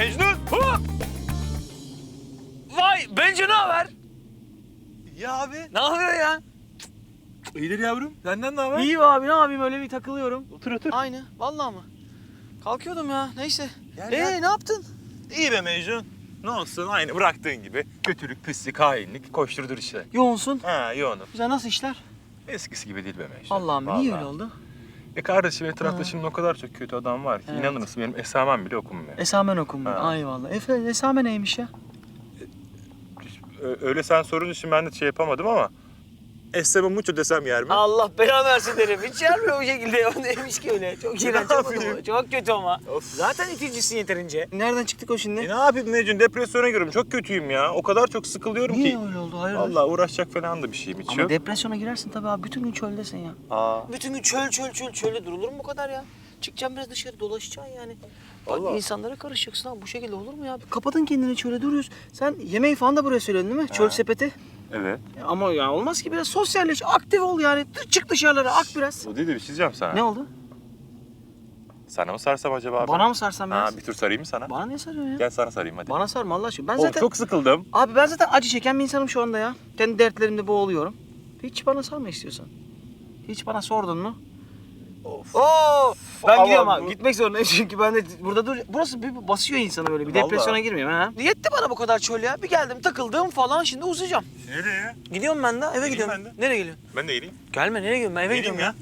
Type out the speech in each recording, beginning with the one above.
Mecnun! Hu! Vay Benci ne haber? Ya abi. Ne yapıyor ya? İyidir yavrum. Senden ne haber? İyi abi ne yapayım öyle bir takılıyorum. Otur otur. Aynı. Vallahi mı? Kalkıyordum ya neyse. Gel, ee ne yaptın? İyi be Mecnun. Ne olsun aynı bıraktığın gibi. Kötülük, pislik, hainlik koşturdur işte. Yoğunsun. Ha yoğunum. Güzel nasıl işler? Eskisi gibi değil be Mecnun. Allah'ım niye öyle oldu? E kardeşim etrafta şimdi o kadar çok kötü adam var ki. Evet. inanır mısın benim esamem bile okunmuyor. Esamen okunmuyor. Ha. Ay vallahi. Efe esame neymiş ya? Ö- Öyle sen sorunca şimdi ben de şey yapamadım ama. Esteme mucho desem yer mi? Allah belanı versin derim. Hiç yermiyor bu şekilde. O neymiş ki öyle? Çok iğrenç Ne olmadı yapayım? mı? Çok kötü ama. Of. Zaten iticisin yeterince. Nereden çıktık o şimdi? E ne yapayım Mecnun depresyona giriyorum. Çok kötüyüm ya. O kadar çok sıkılıyorum Niye ki. öyle oldu? Hayırdır? Vallahi uğraşacak falan da bir şeyim hiç Ama yok. depresyona girersin tabii abi. Bütün gün çöldesin ya. Aa. Bütün gün çöl çöl çöl çölde durulur mu bu kadar ya? Çıkacaksın biraz dışarı dolaşacaksın yani. Bak Vallahi. insanlara karışacaksın abi. Bu şekilde olur mu ya? Kapadın kendini çöle duruyoruz. Sen yemeği falan da buraya söyledin değil mi? Çöl sepeti. Evet. Ama ya olmaz ki biraz sosyalleş, aktif ol yani. Çık dışarılara, ak biraz. O değil de bir şey diyeceğim sana. Ne oldu? Sana mı sarsam acaba abi? Bana mı sarsam biraz? Ha, bir tur sarayım mı sana? Bana ne sarıyorsun ya? Gel sana sarayım hadi. Bana sarma Allah aşkına. Ben Oğlum zaten... çok sıkıldım. Abi ben zaten acı çeken bir insanım şu anda ya. Kendi dertlerimde boğuluyorum. Hiç bana sarma istiyorsan. Hiç bana sordun mu? Of. Oo! Ben gidiyorum abi. bu- Gitmek zorundayım çünkü ben de burada dur. Burası bir basıyor insanı böyle. Bir Vallahi. depresyona girmeyeyim ha. Yetti bana bu kadar çöl ya. Bir geldim takıldım falan şimdi uzayacağım. Nereye? Gidiyorum ben de eve gidiyorum. ben de. Nereye geliyorsun? Ben de geleyim. Gelme nereye gidiyorum ben eve Geleyim gidiyorum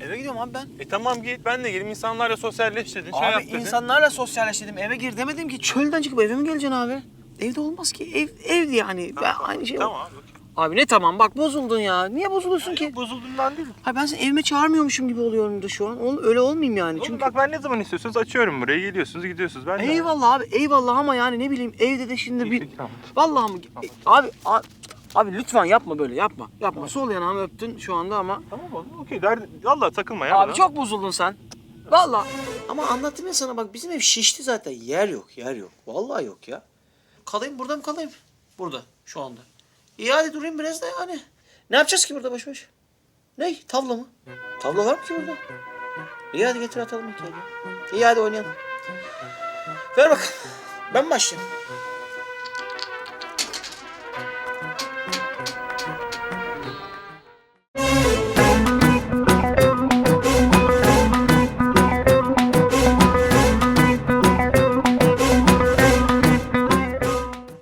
ya. Eve gidiyorum abi ben. E tamam git ben de geleyim. İnsanlarla sosyalleş dedin. Şey yap abi dedin. insanlarla sosyalleş dedim. Eve gir demedim ki çölden çıkıp eve mi geleceksin abi? Evde olmaz ki. Ev ev yani. Ben aynı şey. Tamam okey. Abi ne tamam bak bozuldun ya. Niye bozuluyorsun ki? Yok, Bozuldum değil. Hayır ben seni evime çağırmıyormuşum gibi oluyorum da şu an. Oğlum öyle olmayayım yani. Oğlum Çünkü bak ben ne zaman istiyorsanız açıyorum buraya. Geliyorsunuz gidiyorsunuz. Ben de- Eyvallah abi eyvallah ama yani ne bileyim evde de şimdi bir... tamam. Vallahi mı? E, Abi, abi, abi lütfen yapma böyle yapma. Yapma. Sol yanağımı öptün şu anda ama. Tamam oğlum okey. Derdi... Valla takılma ya. Abi bana. çok bozuldun sen. Vallahi. Ama anlattım ya sana bak bizim ev şişti zaten. Yer yok yer yok. Vallahi yok ya. Kalayım burada mı kalayım? Burada şu anda. İyi hadi durayım biraz da yani. Ne yapacağız ki burada baş baş? Ne? Tavla mı? Tavla var mı ki burada? İyi hadi getir atalım hikayeyi. İyi hadi oynayalım. Ver bakalım. Ben başlayayım?